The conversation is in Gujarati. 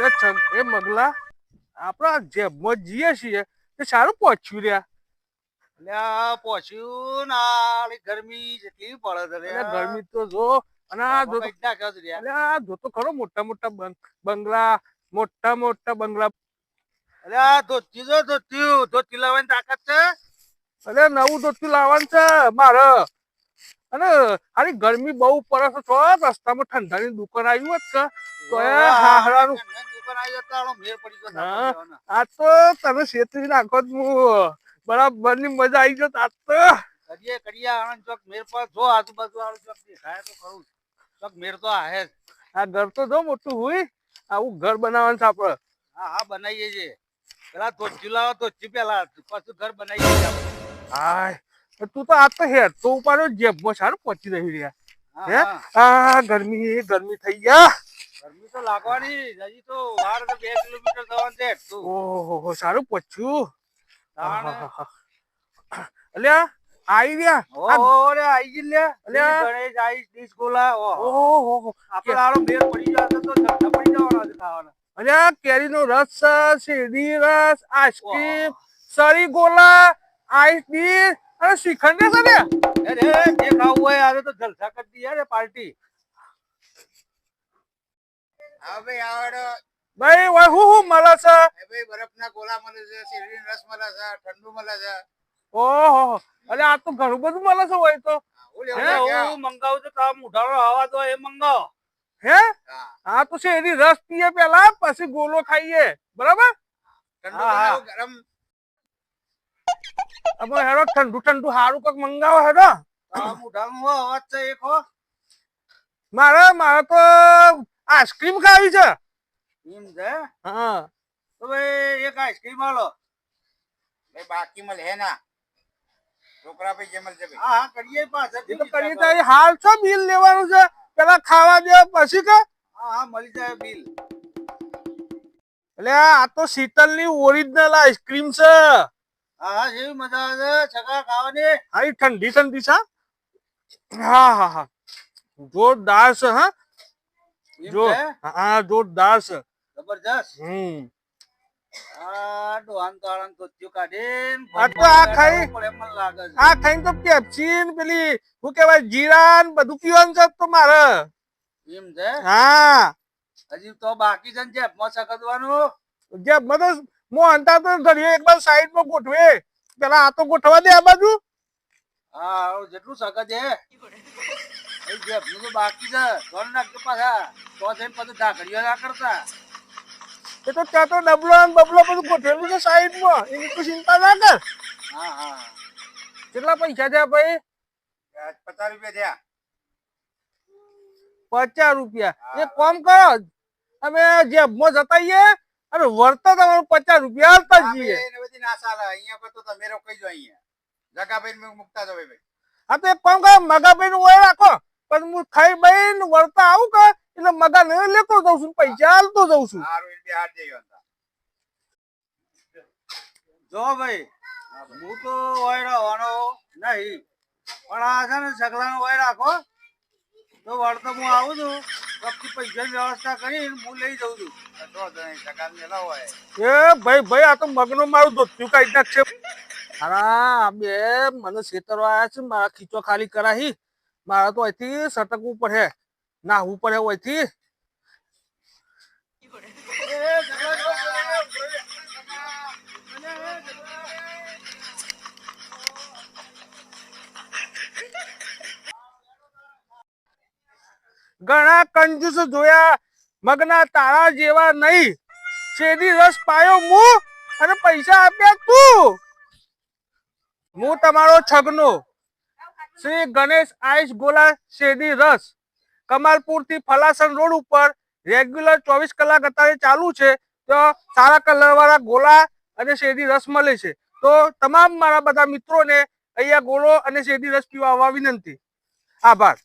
એટલે એ મગલા આપણા જેબમાં જઈએ છીએ તે સારું પહોંચ્યું રહ્યા અલ્યા પહોંચ્યું ના ગરમી જેટલી પડે છે ગરમી તો જો અને આ જો તો- છે જો ખરો મોટા મોટા બંગલા મોટા મોટા બંગલા. અલ્યા ધોતી જો ધોતી ધોતી લાવવાની તાકાત છે? અરે નવું ધોતું લાવવાનું છે મારે. અને આની ગરમી બહુ પડે છે રસ્તામાં ઠંડાની દુકાન આવ્યું હોત કે તો હાહરાનું હા. આ તો તને છેતરી નાખો હું. બરાબરની મજા આવી ગયો આજ તો. કરીએ કરીએ આણંદ ચોક મેળ પર જો આજુબાજુ વાળું ચોક દેખાય તો ખરું. ચોક મેળ તો આહે આ ઘર તો જો મોટું હોય આવું ઘર બનાવવાનું છે આપણે હા હા બનાવીએ છીએ. પેલા ધોતી લાવો ધોતી પેલા. પછી ઘર બનાવીએ છીએ આપણે. તું તો આ તો હેડ તો ઉપાડો જેબમાં સારું પહોંચી રહી રહ્યા. હે? આ ગરમી ગરમી થઈ ગયા. ગરમી તો લાગવાની હજી તો વાર તો બે કિલોમીટર જવાનું છે. ઓહો સારું પહોંચ્યું અલ્યા આવી ગયા? ઓહો રે આઈ ગઈ લે. અલ્યા. ગણેશ આઈસ ડીશ ગોલા ઓહો ઓહો આપણે આરો મેળ પડી જશે તો જલસા પડી જવાના છે ખાવાના. અલ્યા કેરીનો રસ શેરડી રસ આઈસ્ક્રીમ સરી ગોલા આઈસ ડીશ અરે શ્રીખંડ છે ને? અરે જે ખાવું હોય આજે તો જલસા કરી દી યાર પાર્ટી. હા ભાઈ આવડો. ભાઈ ઓય હું હું મળે છે? એ ભાઈ બરફના ગોલા મળે છે શેરડીનો રસ મળે છે ઠંડુ મળે છે. ઓહો અરે આ તો ઘણું બધું મળે છે હોય તો. હે, છે હું? મંગાવું તો તારા મુઢાનો આવા દો એ મંગાવો. હે? હા. તો શેરડી રસ પીએ પેલા પછી ગોલો ખાઈએ. બરાબર? ઠંડુ. ગરમ. અમે હેરો ઠંડુ ઠંડુ સારું કક મંગાવો હેડો. આ મુઢાનો હો છે એક હો. મારે મારે તો આઈસ્ક્રીમ ખાવી છે? એમ છે? હા. તો ભાઈ એક આઈસ્ક્રીમ આલો. ભાઈ બાકી મળે હે ના. છોકરા ભાઈ જે છે હા હા કરીએ પાછળ. તો કરીએ તો હાલ છો બિલ લેવાનું છે. પેલા ખાવા દે પછી કે? હા હા મળી જાય બિલ. એટલે આ તો શીતલની ઓરિજિનલ આઈસ્ક્રીમ છે. હા હા જેવી મજા આવે છગા છકા ખાવાની. હા ઠંડી ઠંડી છે હા હા હા. જોરદાર છે હા. જો? હા જોરદાર છે. જબરજસ્ત? હમ. તો તો તો તો હજી તો બાકી છે ને જેબમાં સકદવાનું જે બધો મો અંતા તો ધરીએ એક બાર સાઈડમાં ગોઠવે પેલા આ તો ગોઠવા દે આ બાજુ. હા જેટલું સકત છે એ જેબનું તો બાકી છે. ધોન નાખજો પાછા. તો થઈને પછી ઢાકરીઓ ના કરતા. એ તો ત્યાં તો ડબલો ને બબલો બધું ગોઠવેલું છે સાઈડ એની તો ચિંતા ના કર. હા હા. કેટલા પૈસા થયા ભાઈ? પચાસ રૂપિયા થયા. પચાસ રૂપિયા. એક કામ કરો. અમે જેબમાં જતાઈએ અને વળતા તમારું પચાસ રૂપિયા હાલતા જઈએ. એને બધી ના ચાલે અહીંયા પર તો તમે રોકાઈ જો અહીંયા. જગાભાઈ મુકતા જાવ ભાઈ. હા તો એક કોમ કરો. મગાભાઈ નું ઓય રાખો. પણ હું ખાઈ બઈ ને વળતા આવું કે? એટલે મગા ને લેતો જઉં છું પૈસા હાલતો જઉં છું. જો ભાઈ હું તો ઓય રહેવાનો નહીં પણ આ છે ને સગલાનો ઓય રાખો તો વળતો હું આવું છું વખતે પૈસાની વ્યવસ્થા કરીને હું લઈ જઉં છું. એ ભાઈ ભાઈ આ તો મગનો મારું ધોત્યું કાઢી નાખશે. અરા બે મને આયા છે મારા ખીચો ખાલી કરાહી. મારા તો અહીંથી સટકવું પડે નાહવું પડે અહીંથી. ઘણા કંજૂસ જોયા મગના તારા જેવા નહીં. છેદી રસ પાયો હું અને પૈસા આપ્યા તું. હું તમારો છગનો. શ્રી ગણેશ આઈસ ગોલા શેરડી રસ. કમાલપુરથી ફલાસન રોડ ઉપર રેગ્યુલર ચોવીસ કલાક અત્યારે ચાલુ છે, તો સારા કલર વાળા ગોલા અને શેરડી રસ મળે છે. તો તમામ મારા બધા મિત્રોને અહીંયા ગોળો અને શેરડી રસ પીવા આવવા વિનંતી. આભાર.